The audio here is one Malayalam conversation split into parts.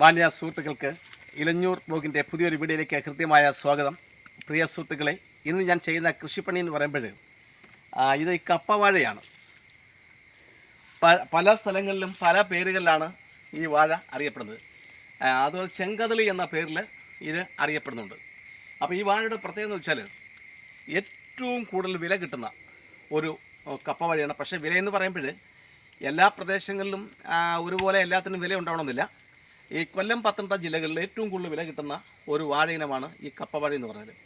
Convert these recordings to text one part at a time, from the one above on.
മാന്യ സുഹൃത്തുക്കൾക്ക് ഇലഞ്ഞൂർ ബ്ലോഗിന്റെ പുതിയൊരു വീഡിയോയിലേക്ക് കൃത്യമായ സ്വാഗതം. പ്രിയ സുഹൃത്തുക്കളെ ഇന്ന് ഞാൻ ചെയ്യുന്ന കൃഷിപ്പണി എന്ന് പറയുമ്പോൾ ഇത് ഈ കപ്പവാഴയാണ്. പല സ്ഥലങ്ങളിലും പല പേരുകളിലാണ് ഈ വാഴ അറിയപ്പെടുന്നത്. അതുപോലെ ചെങ്കതളി എന്ന പേരിൽ ഇത് അറിയപ്പെടുന്നുണ്ട്. അപ്പോൾ ഈ വാഴയുടെ പ്രത്യേകത എന്ന് വെച്ചാൽ ഏറ്റവും കൂടുതൽ വില കിട്ടുന്ന ഒരു കപ്പ കപ്പവാഴയാണ്. പക്ഷേ വില എന്ന് പറയുമ്പോൾ എല്ലാ പ്രദേശങ്ങളിലും ഒരുപോലെ എല്ലാത്തിനും വില ഉണ്ടാവണമെന്നില്ല ഈ കൊല്ലം പത്തനംതിട്ട ജില്ലകളിൽ ഏറ്റവും കൂടുതൽ വില കിട്ടുന്ന ഒരു വാഴ ഇനമാണ് ഈ കപ്പവാഴ എന്ന് പറയുന്നത്.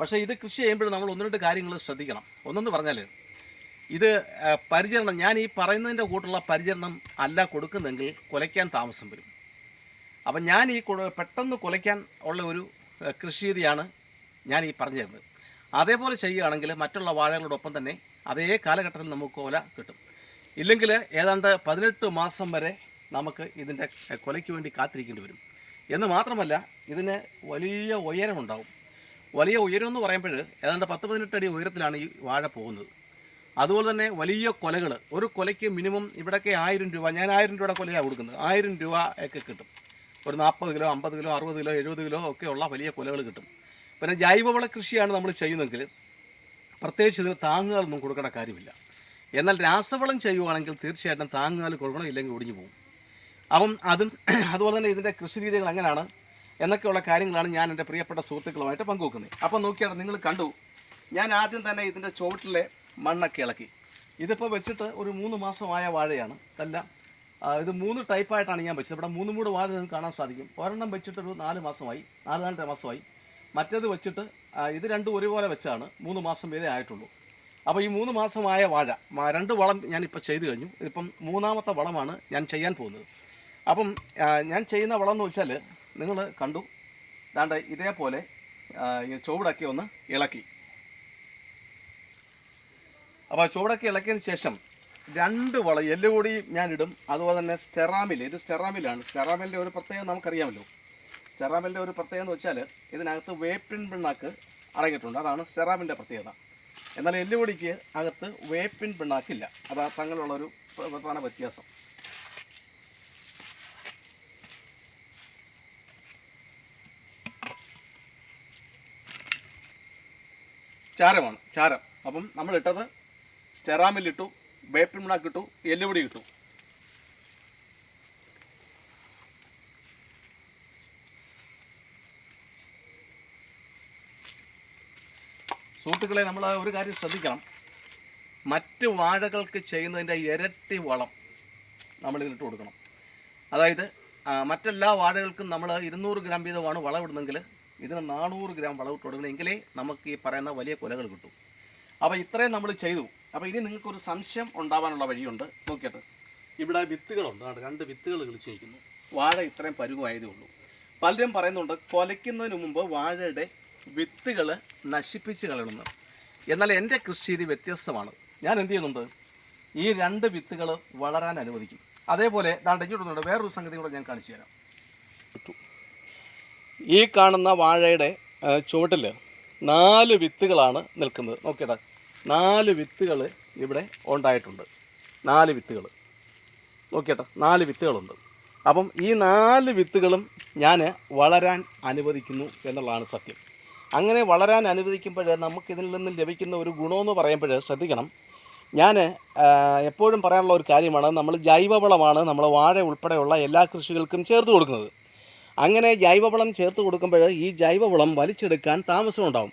പക്ഷേ ഇത് കൃഷി ചെയ്യുമ്പോൾ നമ്മൾ ഒന്ന് രണ്ട് കാര്യങ്ങൾ ശ്രദ്ധിക്കണം. ഒന്നെന്ന് പറഞ്ഞാൽ ഇത് പരിചരണം ഞാൻ ഈ പറയുന്നതിന്റെ കൂട്ടുള്ള പരിചരണം അല്ല കൊടുക്കുന്നെങ്കിൽ കുലയ്ക്കാൻ താമസം വരും. അപ്പം ഞാൻ ഈ പെട്ടെന്ന് കുലയ്ക്കാൻ ഉള്ള ഒരു കൃഷി രീതിയാണ് ഞാൻ ഈ പറഞ്ഞു തരുന്നത് അതേപോലെ ചെയ്യുകയാണെങ്കിൽ മറ്റുള്ള വാഴകളോടൊപ്പം തന്നെ അതേ കാലഘട്ടത്തിൽ നമുക്ക് കൊല കിട്ടും. ഇല്ലെങ്കിൽ ഏതാണ്ട് പതിനെട്ട് മാസം വരെ നമുക്ക് ഇതിന്റെ കൊലയ്ക്ക് വേണ്ടി കാത്തിരിക്കേണ്ടി വരും. എന്ന് മാത്രമല്ല ഇതിന് വലിയ ഉയരമുണ്ടാവും. വലിയ ഉയരം എന്ന് പറയുമ്പോൾ ഏതാണ്ട് പത്ത് പതിനെട്ട് അടി ഉയരത്തിലാണ് ഈ വാഴ പോകുന്നത്. അതുപോലെ തന്നെ വലിയ കൊലകൾ ഒരു കൊലയ്ക്ക് മിനിമം ഇവിടെയൊക്കെ ആയിരം രൂപ ഞാൻ ആയിരം രൂപയുടെ കൊലയാണ് കൊടുക്കുന്നത്. ആയിരം രൂപ ഒക്കെ കിട്ടും. ഒരു നാൽപ്പത് കിലോ അമ്പത് കിലോ അറുപത് കിലോ എഴുപത് കിലോ ഒക്കെ ഉള്ള വലിയ കൊലകൾ കിട്ടും. പിന്നെ ജൈവവള കൃഷിയാണ് നമ്മൾ ചെയ്യുന്നതെങ്കിൽ പ്രത്യേകിച്ച് ഇതിന് താങ്ങുകളൊന്നും കൊടുക്കേണ്ട കാര്യമില്ല. എന്നാൽ രാസവളം ചെയ്യുവാണെങ്കിൽ തീർച്ചയായിട്ടും താങ്ങുകാൽ കൊടുക്കണം ഇല്ലെങ്കിൽ ഒടിഞ്ഞു പോകും. അപ്പം അതും അതുപോലെ തന്നെ ഇതിന്റെ കൃഷി രീതികൾ എങ്ങനെയാണ് എന്നൊക്കെയുള്ള കാര്യങ്ങളാണ് ഞാൻ എന്റെ പ്രിയപ്പെട്ട സുഹൃത്തുക്കളുമായിട്ട് പങ്കുവെക്കുന്നത്. അപ്പം നോക്കിയാണ് നിങ്ങൾ കണ്ടു ഞാൻ ആദ്യം തന്നെ ഇതിന്റെ ചുവട്ടിലെ മണ്ണൊക്കെ ഇളക്കി. ഇതിപ്പോൾ വെച്ചിട്ട് ഒരു മൂന്ന് മാസമായ വാഴയാണ്. അല്ല ഇത് മൂന്ന് ടൈപ്പായിട്ടാണ് ഞാൻ വെച്ചത്. ഇവിടെ മൂന്ന് മൂട് വാഴ നിങ്ങൾക്ക് കാണാൻ സാധിക്കും. ഒരെണ്ണം വെച്ചിട്ട് ഒരു നാല് മാസമായി നാല് നാലര മാസമായി. മറ്റേത് വെച്ചിട്ട് ഇത് രണ്ടും ഒരുപോലെ വെച്ചാണ് മൂന്ന് മാസം വരെ ആയിട്ടുള്ളൂ. അപ്പോൾ ഈ മൂന്ന് മാസമായ വാഴ രണ്ട് വളം ഞാനിപ്പോൾ ചെയ്തു കഴിഞ്ഞു. ഇപ്പം മൂന്നാമത്തെ വളമാണ് ഞാൻ ചെയ്യാൻ പോകുന്നത്. അപ്പം ഞാൻ ചെയ്യുന്ന വളം എന്ന് വെച്ചാൽ നിങ്ങൾ കണ്ടു. ദാണ്ട ഇതേപോലെ ചുവടൊക്കെ ഒന്ന് ഇളക്കി. അപ്പോൾ ചുവടൊക്കെ ഇളക്കിയതിന് ശേഷം രണ്ട് വളം എല്ലുകൂടി ഞാൻ ഇടും അതുപോലെ തന്നെ സ്റ്റെറാമിൽ ഇത് സ്റ്റെറാമിലാണ്. സ്റ്റെറാമിലിന്റെ ഒരു പ്രത്യേകത നമുക്കറിയാമല്ലോ. സ്റ്റെറാമിലിന്റെ ഒരു പ്രത്യേകത എന്ന് വെച്ചാൽ ഇതിനകത്ത് വേപ്പിൻ പിണ്ണാക്ക് അടങ്ങിയിട്ടുണ്ട്. അതാണ് സ്റ്റെറാമിന്റെ പ്രത്യേകത. എന്നാൽ എല്ലുപൊടിക്ക് അകത്ത് വേപ്പിൻ പിണ്ണാക്കില്ല. അതാ തങ്ങളുള്ളൊരു പ്രധാന വ്യത്യാസം. ചാരമാണ് ചാരം. അപ്പം സ്റ്റെറാമിൽ ഇട്ടു വേപ്പിൻ മുണാക്കിട്ടു എല്ലുപൊടി ഇട്ടു സുഹൃത്തുക്കളെ നമ്മൾ ഒരു കാര്യം ശ്രദ്ധിക്കണം. മറ്റ് വാഴകൾക്ക് ചെയ്യുന്നതിന്റെ ഇരട്ടി വളം നമ്മൾ ഇതിലിട്ട് കൊടുക്കണം. അതായത് മറ്റെല്ലാ വാഴകൾക്കും നമ്മൾ ഇരുന്നൂറ് ഗ്രാം വീതമാണ് വളമിടുന്നെങ്കിൽ ഇതിന് നാനൂറ് ഗ്രാം വളവ് തുടങ്ങണമെങ്കിലേ നമുക്ക് ഈ പറയുന്ന വലിയ കൊലകൾ കിട്ടും. അപ്പോൾ ഇത്രയും നമ്മൾ ചെയ്തു. അപ്പോൾ ഇനി നിങ്ങൾക്കൊരു സംശയം ഉണ്ടാവാനുള്ള വഴിയുണ്ട്. നോക്കിയിട്ട്. ഇവിടെ വിത്തുകളുണ്ട്. രണ്ട് വിത്തുകൾ കളിച്ച് നിൽക്കുന്നു. വാഴ ഇത്രയും പരുവമായതേ ഉള്ളൂ. പലരും പറയുന്നുണ്ട് കൊലയ്ക്കുന്നതിന് മുമ്പ് വാഴയുടെ വിത്തുകൾ നശിപ്പിച്ച് കളയണമെന്ന് എന്നാൽ എന്റെ കൃഷി ഇത് വ്യത്യസ്തമാണ്. ഞാൻ എന്ത് ചെയ്യുന്നുണ്ട്? ഈ രണ്ട് വിത്തുകൾ വളരാൻ അനുവദിക്കും. അതേപോലെ ദാണ്ടെങ്കിൽ വേറൊരു സംഗതി കൂടെ ഞാൻ കാണിച്ചു തരാം. ഈ കാണുന്ന വാഴയുടെ ചുവട്ടിൽ നാല് വിത്തുകളാണ് നിൽക്കുന്നത്. നോക്കിയടാ നാല് വിത്തുകൾ ഇവിടെ ഉണ്ടായിട്ടുണ്ട്. നാല് വിത്തുകൾ നോക്കിയട്ടെ നാല് വിത്തുകളുണ്ട്. അപ്പം ഈ നാല് വിത്തുകളും ഞാൻ വളരാൻ അനുവദിക്കുന്നു എന്നുള്ളതാണ് സത്യം. അങ്ങനെ വളരാൻ അനുവദിക്കുമ്പോൾ നമുക്കിതിൽ നിന്ന് ലഭിക്കുന്ന ഒരു ഗുണമെന്ന് പറയുമ്പോൾ ശ്രദ്ധിക്കണം. ഞാൻ എപ്പോഴും പറയാനുള്ള ഒരു കാര്യമാണ് നമ്മൾ ജൈവവളമാണ് നമ്മൾ വാഴ ഉൾപ്പെടെയുള്ള എല്ലാ കൃഷികൾക്കും ചേർത്ത് കൊടുക്കുന്നത്. അങ്ങനെ ജൈവവളം ചേർത്ത് കൊടുക്കുമ്പോൾ ഈ ജൈവവളം വലിച്ചെടുക്കാൻ താമസമുണ്ടാവും.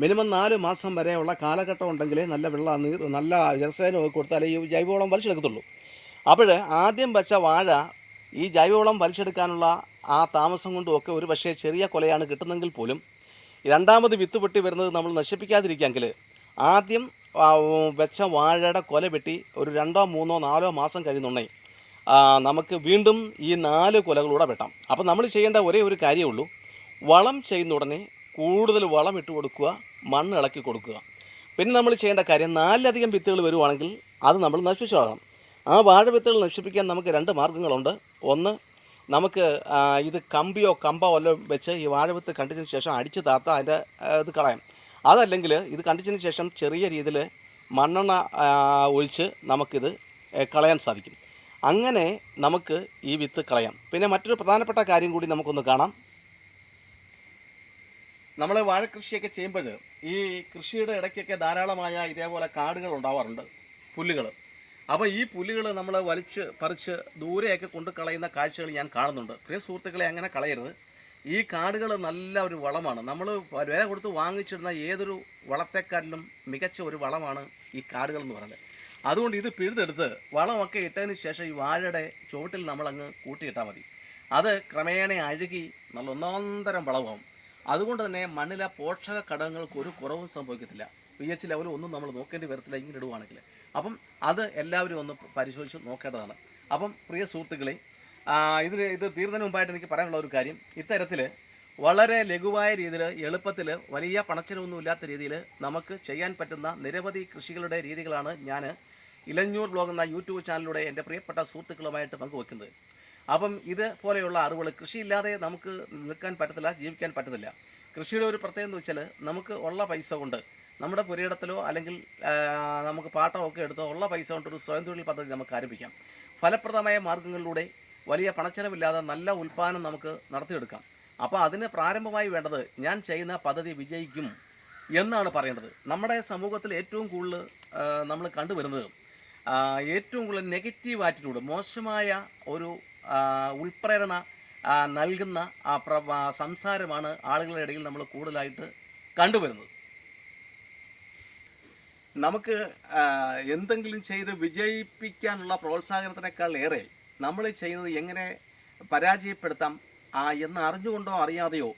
മിനിമം നാല് മാസം വരെയുള്ള കാലഘട്ടം ഉണ്ടെങ്കിലേ നല്ല വെള്ള നീർ നല്ല ജലസേനമൊക്കെ കൊടുത്താലേ ഈ ജൈവവളം വലിച്ചെടുക്കത്തുള്ളൂ. അപ്പോൾ ആദ്യം വെച്ച വാഴ ഈ ജൈവവളം വലിച്ചെടുക്കാനുള്ള ആ താമസം കൊണ്ടും ഒക്കെ ഒരു പക്ഷേ ചെറിയ കൊലയാണ് കിട്ടുന്നെങ്കിൽ പോലും രണ്ടാമത് വിത്ത് പൊട്ടി വരുന്നത് നമ്മൾ നശിപ്പിക്കാതിരിക്കാമെങ്കിൽ ആദ്യം വെച്ച വാഴയുടെ കൊല വെട്ടി ഒരു രണ്ടോ മൂന്നോ നാലോ മാസം കഴിയുന്നുണ്ടെങ്കിൽ നമുക്ക് വീണ്ടും ഈ നാല് കൊലകളൂടെ വെട്ടാം. അപ്പോൾ നമ്മൾ ചെയ്യേണ്ട ഒരേ ഒരു കാര്യമേ ഉള്ളൂ. വളം ചെയ്യുന്ന ഉടനെ കൂടുതൽ വളം ഇട്ട് കൊടുക്കുക മണ്ണ് ഇളക്കി കൊടുക്കുക. പിന്നെ നമ്മൾ ചെയ്യേണ്ട കാര്യം നാലിലധികം വിത്തുകൾ വരുവാണെങ്കിൽ അത് നമ്മൾ നശിപ്പിച്ചാകണം ആ വാഴ വിത്തുകൾ നശിപ്പിക്കാൻ നമുക്ക് രണ്ട് മാർഗങ്ങളുണ്ട് ഒന്ന് നമുക്ക് ഇത് കമ്പിയോ കമ്പോ വല്ലോ വെച്ച് ഈ വാഴ വിത്ത് കണ്ടിച്ചതിന് ശേഷം അടിച്ച് താത്ത അതിന്റെ ഇത് കളയാം. അതല്ലെങ്കിൽ ഇത് കണ്ടിച്ചതിന് ശേഷം ചെറിയ രീതിയിൽ മണ്ണെണ്ണ ഒഴിച്ച് നമുക്കിത് കളയാൻ സാധിക്കും. അങ്ങനെ നമുക്ക് ഈ വിത്ത് കളയാം. പിന്നെ മറ്റൊരു പ്രധാനപ്പെട്ട കാര്യം കൂടി നമുക്കൊന്ന് കാണാം. നമ്മൾ വാഴക്കൃഷിയൊക്കെ ചെയ്യുമ്പോൾ ഈ കൃഷിയുടെ ഇടയ്ക്കൊക്കെ ധാരാളമായ ഇതേപോലെ കാടുകൾ ഉണ്ടാവാറുണ്ട് പുല്ലുകൾ അപ്പോൾ ഈ പുല്ലുകൾ നമ്മൾ വലിച്ച് പറിച്ച് ദൂരെയൊക്കെ കൊണ്ട് കളയുന്ന കാഴ്ചകൾ ഞാൻ കാണുന്നുണ്ട്. പ്രിയ സുഹൃത്തുക്കളെ അങ്ങനെ കളയരുത്. ഈ കാടുകൾ നല്ല ഒരു വളമാണ്. നമ്മൾ വില കൊടുത്ത് വാങ്ങിച്ചിടുന്ന ഏതൊരു വളത്തെക്കാട്ടിലും മികച്ച ഒരു വളമാണ് ഈ കാടുകൾ എന്ന് പറയുന്നത്. അതുകൊണ്ട് ഇത് പിഴുതെടുത്ത് വളമൊക്കെ ഇട്ടതിന് ശേഷം ഈ വാഴയുടെ ചുവട്ടിൽ നമ്മളങ്ങ് കൂട്ടിയിട്ടാൽ മതി. അത് ക്രമേണ അഴുകി നല്ല ഒന്നാന്തരം വളമാവും അതുകൊണ്ട് തന്നെ മണ്ണിലെ പോഷക ഘടകങ്ങൾക്ക് ഒരു കുറവും സംഭവിക്കത്തില്ല. പി എച്ച് ലെവൽ ഒന്നും നമ്മൾ നോക്കേണ്ടി വരത്തില്ല ഇങ്ങനെ ഇടുവാണെങ്കിൽ. അപ്പം അത് എല്ലാവരും ഒന്ന് പരിശോധിച്ച് നോക്കേണ്ടതാണ്. അപ്പം പ്രിയ സുഹൃത്തുക്കളെ ഇതിൽ ഇത് തീർന്നതിന് മുമ്പായിട്ട് എനിക്ക് പറയാനുള്ള ഒരു കാര്യം. ഇത്തരത്തിൽ വളരെ ലഘുവായ രീതിയിൽ എളുപ്പത്തിൽ വലിയ പണച്ചിലവൊന്നും ഇല്ലാത്ത രീതിയിൽ നമുക്ക് ചെയ്യാൻ പറ്റുന്ന നിരവധി കൃഷികളുടെ രീതികളാണ് ഞാൻ ഇലഞ്ഞൂർ ബ്ലോഗ് എന്ന യൂട്യൂബ് ചാനലിലൂടെ എന്റെ പ്രിയപ്പെട്ട സുഹൃത്തുക്കളുമായിട്ട് പങ്കുവെക്കുന്നത് അപ്പം ഇതുപോലെയുള്ള അറിവുകൾ കൃഷിയില്ലാതെ നമുക്ക് നിൽക്കാൻ പറ്റത്തില്ല ജീവിക്കാൻ പറ്റത്തില്ല. കൃഷിയുടെ ഒരു പ്രത്യേകത എന്ന് വെച്ചാൽ നമുക്ക് ഉള്ള പൈസ കൊണ്ട് നമ്മുടെ പുരയിടത്തിലോ അല്ലെങ്കിൽ നമുക്ക് പാട്ടമോ ഒക്കെ എടുത്തോ ഉള്ള പൈസ കൊണ്ട് ഒരു സ്വയം തൊഴിൽ പദ്ധതി നമുക്ക് ആരംഭിക്കാം. ഫലപ്രദമായ മാർഗങ്ങളിലൂടെ വലിയ പണച്ചെലവില്ലാതെ നല്ല ഉൽപ്പാദനം നമുക്ക് നടത്തിയെടുക്കാം. അപ്പോൾ അതിന് പ്രാരംഭമായി വേണ്ടത് ഞാൻ ചെയ്യുന്ന പദ്ധതി വിജയിക്കും എന്നാണ് പറയേണ്ടത്. നമ്മുടെ സമൂഹത്തിൽ ഏറ്റവും കൂടുതൽ നമ്മൾ കണ്ടുവരുന്നത് ഏറ്റവും കൂടുതൽ നെഗറ്റീവ് ആറ്റിറ്റ്യൂഡ് മോശമായ ഒരു ഉൾപ്രേരണ നൽകുന്ന ആ സംസാരമാണ് ആളുകളുടെ ഇടയിൽ നമ്മൾ കൂടുതലായിട്ട് കണ്ടുവരുന്നത്. നമുക്ക് എന്തെങ്കിലും ചെയ്ത് വിജയിപ്പിക്കാനുള്ള പ്രോത്സാഹനത്തിനേക്കാൾ ഏറെ നമ്മൾ ചെയ്യുന്നത് എങ്ങനെ പരാജയപ്പെടുത്താം എന്ന് അറിഞ്ഞുകൊണ്ടോ അറിയാതെയോ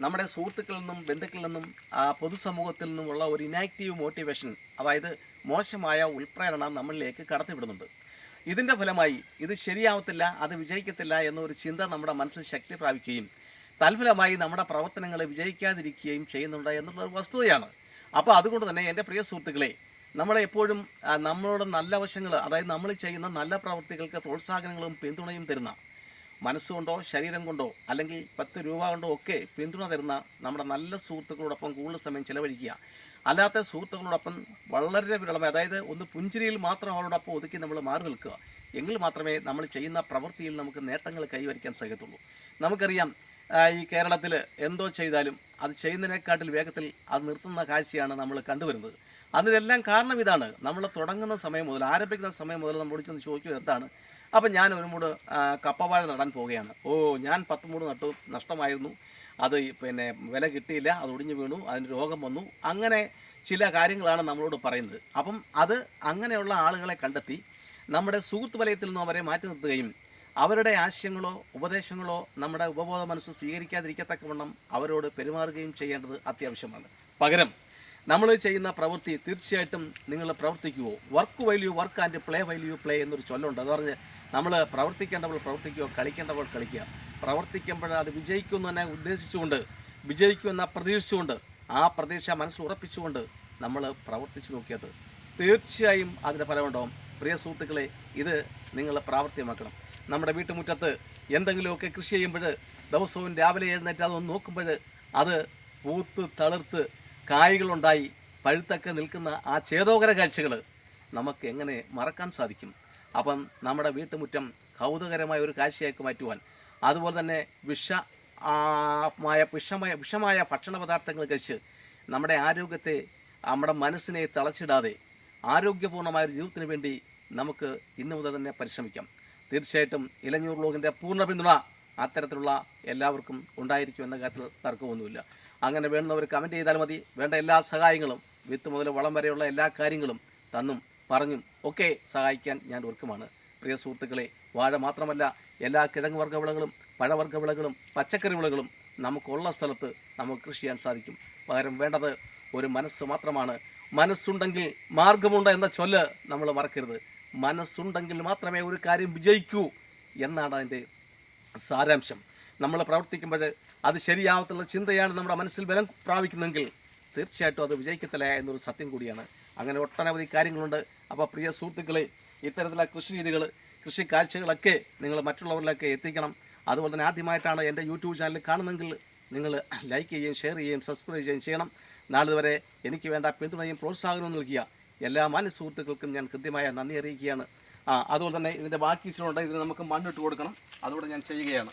നമ്മുടെ സുഹൃത്തുക്കളിൽ നിന്നും ബന്ധുക്കളിൽ നിന്നും ആ, പൊതുസമൂഹത്തിൽ നിന്നുമുള്ള ഒരു ഇനാക്റ്റീവ് മോട്ടിവേഷൻ അതായത് മോശമായ ഉൾപ്രേരണ നമ്മളിലേക്ക് കടത്തിവിടുന്നുണ്ട്. ഇതിന്റെ ഫലമായി ഇത് ശരിയാവത്തില്ല അത് വിജയിക്കത്തില്ല എന്നൊരു ചിന്ത നമ്മുടെ മനസ്സിൽ ശക്തി പ്രാപിക്കുകയും തൽഫലമായി നമ്മുടെ പ്രവർത്തനങ്ങൾ വിജയിക്കാതിരിക്കുകയും ചെയ്യുന്നുണ്ട് എന്നുള്ളൊരു വസ്തുതയാണ്. അപ്പോൾ അതുകൊണ്ട് തന്നെ എന്റെ പ്രിയ സുഹൃത്തുക്കളെ നമ്മളെപ്പോഴും നമ്മളോട് നല്ല വശങ്ങൾ അതായത് നമ്മൾ ചെയ്യുന്ന നല്ല പ്രവൃത്തികൾക്ക് പ്രോത്സാഹനങ്ങളും പിന്തുണയും തരുന്ന മനസ്സുകൊണ്ടോ ശരീരം കൊണ്ടോ അല്ലെങ്കിൽ പത്ത് രൂപ കൊണ്ടോ ഒക്കെ പിന്തുണ തരുന്ന നമ്മുടെ നല്ല സുഹൃത്തുക്കളോടൊപ്പം കൂടുതൽ സമയം ചിലവഴിക്കുക. അല്ലാത്ത സുഹൃത്തുക്കളോടൊപ്പം വളരെ വിരളമായി അതായത് ഒന്ന് പുഞ്ചിരിയിൽ മാത്രം അവരോടൊപ്പം ഒതുക്കി നമ്മൾ മാറി നിൽക്കുക. എങ്കിൽ മാത്രമേ നമ്മൾ ചെയ്യുന്ന പ്രവൃത്തിയിൽ നമുക്ക് നേട്ടങ്ങൾ കൈവരിക്കാൻ സാധിക്കത്തുള്ളൂ. നമുക്കറിയാം ഈ കേരളത്തിൽ എന്തോ ചെയ്താലും അത് ചെയ്യുന്നതിനെക്കാട്ടിൽ വേഗത്തിൽ അത് നിർത്തുന്ന കാഴ്ചയാണ് നമ്മൾ കണ്ടുവരുന്നത്. അതിനെല്ലാം കാരണം ഇതാണ്. നമ്മൾ തുടങ്ങുന്ന സമയം മുതൽ ആരംഭിക്കുന്ന സമയം മുതൽ നമ്മൾ ചെന്ന് ചോദിക്കുക എന്താണ്? അപ്പം ഞാൻ ഒരു മൂട് കപ്പവാഴ നടാൻ പോവുകയാണ്. ഓ ഞാൻ പത്ത് മൂട് നട്ടു നഷ്ടമായിരുന്നു. അത് പിന്നെ വില കിട്ടിയില്ല അത് ഒടിഞ്ഞു വീണു അതിന് രോഗം വന്നു. അങ്ങനെ ചില കാര്യങ്ങളാണ് നമ്മളോട് പറയുന്നത്. അപ്പം അത് അങ്ങനെയുള്ള ആളുകളെ കണ്ടെത്തി നമ്മുടെ സുഹൃത്ത് വലയത്തിൽ നിന്നും അവരെ മാറ്റി നിർത്തുകയും അവരുടെ ആശയങ്ങളോ ഉപദേശങ്ങളോ നമ്മുടെ ഉപബോധ മനസ്സ് സ്വീകരിക്കാതിരിക്കത്തക്കവണ്ണം അവരോട് പെരുമാറുകയും ചെയ്യേണ്ടത് അത്യാവശ്യമാണ്. പകരം നമ്മൾ ചെയ്യുന്ന പ്രവൃത്തി തീർച്ചയായിട്ടും നിങ്ങൾ പ്രവർത്തിക്കുവോ? Work while work and play while play എന്നൊരു ചൊല്ലുണ്ട്. അത് പറഞ്ഞ് നമ്മൾ പ്രവർത്തിക്കേണ്ടവൾ പ്രവർത്തിക്കുക കളിക്കേണ്ടവൾ കളിക്കുക. പ്രവർത്തിക്കുമ്പോൾ അത് വിജയിക്കുമെന്ന് ഉദ്ദേശിച്ചുകൊണ്ട് വിജയിക്കുമെന്ന പ്രതീക്ഷിച്ചുകൊണ്ട് ആ പ്രതീക്ഷ മനസ്സ് ഉറപ്പിച്ചുകൊണ്ട് നമ്മൾ പ്രവർത്തിച്ചു നോക്കിയത്. തീർച്ചയായും അതിന്റെ ഫലമുണ്ടാവും. പ്രിയ സുഹൃത്തുക്കളെ ഇത് നിങ്ങൾ പ്രാവർത്തികമാക്കണം. നമ്മുടെ വീട്ടുമുറ്റത്ത് എന്തെങ്കിലുമൊക്കെ കൃഷി ചെയ്യുമ്പോൾ ദിവസവും രാവിലെ എഴുന്നേറ്റ് അതൊന്ന് നോക്കുമ്പോൾ അത് പൂത്ത് തളിർത്ത് കായ്കളുണ്ടായി പഴുത്തൊക്കെ നിൽക്കുന്ന ആ ചേതോകര കാഴ്ചകൾ നമുക്ക് എങ്ങനെ മറക്കാൻ സാധിക്കും? അപ്പം നമ്മുടെ വീട്ടുമുറ്റം കൗതുകരമായ ഒരു കാഴ്ചയാക്കി മാറ്റുവാൻ അതുപോലെ തന്നെ വിഷ മായ വിഷമായ വിഷമായ ഭക്ഷണ പദാർത്ഥങ്ങൾ കഴിച്ച് നമ്മുടെ ആരോഗ്യത്തെ നമ്മുടെ മനസ്സിനെ തളച്ചിടാതെ ആരോഗ്യപൂർണമായ ഒരു ജീവിതത്തിന് വേണ്ടി നമുക്ക് ഇന്നു മുതൽ തന്നെ പരിശ്രമിക്കാം. തീർച്ചയായിട്ടും ഇലഞ്ഞൂർ ലോകിന്റെ പൂർണ പിന്തുണ അത്തരത്തിലുള്ള എല്ലാവർക്കും ഉണ്ടായിരിക്കും എന്ന കാര്യത്തിൽ തർക്കമൊന്നുമില്ല. അങ്ങനെ വേണ്ടുന്നവർ കമന്റ് ചെയ്താൽ മതി. വേണ്ട എല്ലാ സഹായങ്ങളും വിത്ത് മുതൽ വളം വരെയുള്ള എല്ലാ കാര്യങ്ങളും തന്നും പറഞ്ഞും ഒക്കെ സഹായിക്കാൻ ഞാൻ ഒരുക്കമാണ്. പ്രിയ സുഹൃത്തുക്കളെ വാഴ മാത്രമല്ല എല്ലാ കിഴങ്ങ് വർഗ വിളകളും പഴവർഗ വിളകളും പച്ചക്കറി വിളകളും നമുക്കുള്ള സ്ഥലത്ത് നമുക്ക് കൃഷി ചെയ്യാൻ സാധിക്കും. പകരം വേണ്ടത് ഒരു മനസ്സ് മാത്രമാണ്. മനസ്സുണ്ടെങ്കിൽ മാർഗമുണ്ട് എന്ന ചൊല്ല് നമ്മൾ മറക്കരുത്. മനസ്സുണ്ടെങ്കിൽ മാത്രമേ ഒരു കാര്യം വിജയിക്കൂ എന്നാണ് അതിന്റെ സാരാംശം. നമ്മൾ പ്രവർത്തിക്കുമ്പോൾ അത് ശരിയാവത്തുള്ള ചിന്തയാണ് നമ്മുടെ മനസ്സിൽ ബലം പ്രാപിക്കുന്നതെങ്കിൽ തീർച്ചയായിട്ടും അത് വിജയിക്കത്തില്ല എന്നൊരു സത്യം കൂടിയാണ്. അങ്ങനെ ഒട്ടനവധി കാര്യങ്ങളുണ്ട്. അപ്പോൾ പ്രിയ സുഹൃത്തുക്കളെ ഇത്തരത്തിലുള്ള കൃഷി രീതികൾ കൃഷി കാഴ്ചകളൊക്കെ നിങ്ങൾ മറ്റുള്ളവരിലൊക്കെ എത്തിക്കണം. അതുപോലെ തന്നെ ആദ്യമായിട്ടാണ് എന്റെ യൂട്യൂബ് ചാനൽ കാണുന്നെങ്കിൽ നിങ്ങൾ ലൈക്ക് ചെയ്യുകയും ഷെയർ ചെയ്യുകയും സബ്സ്ക്രൈബ് ചെയ്യുകയും ചെയ്യണം. നാളിതുവരെ വരെ എനിക്ക് വേണ്ട പിന്തുണയും പ്രോത്സാഹനവും നൽകിയ എല്ലാ മാന്യ സുഹൃത്തുക്കൾക്കും ഞാൻ കൃത്യമായ നന്ദി അറിയിക്കുകയാണ്. ആ അതുപോലെ തന്നെ ഇതിന്റെ ബാക്കി ഇഷ്ടമുണ്ട് ഇതിന് നമുക്ക് മണ്ണിട്ട് കൊടുക്കണം. അതുകൂടെ ഞാൻ ചെയ്യുകയാണ്.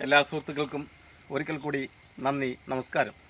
എല്ലാ സുഹൃത്തുക്കൾക്കും ഒരിക്കൽ കൂടി നന്ദി നമസ്കാരം.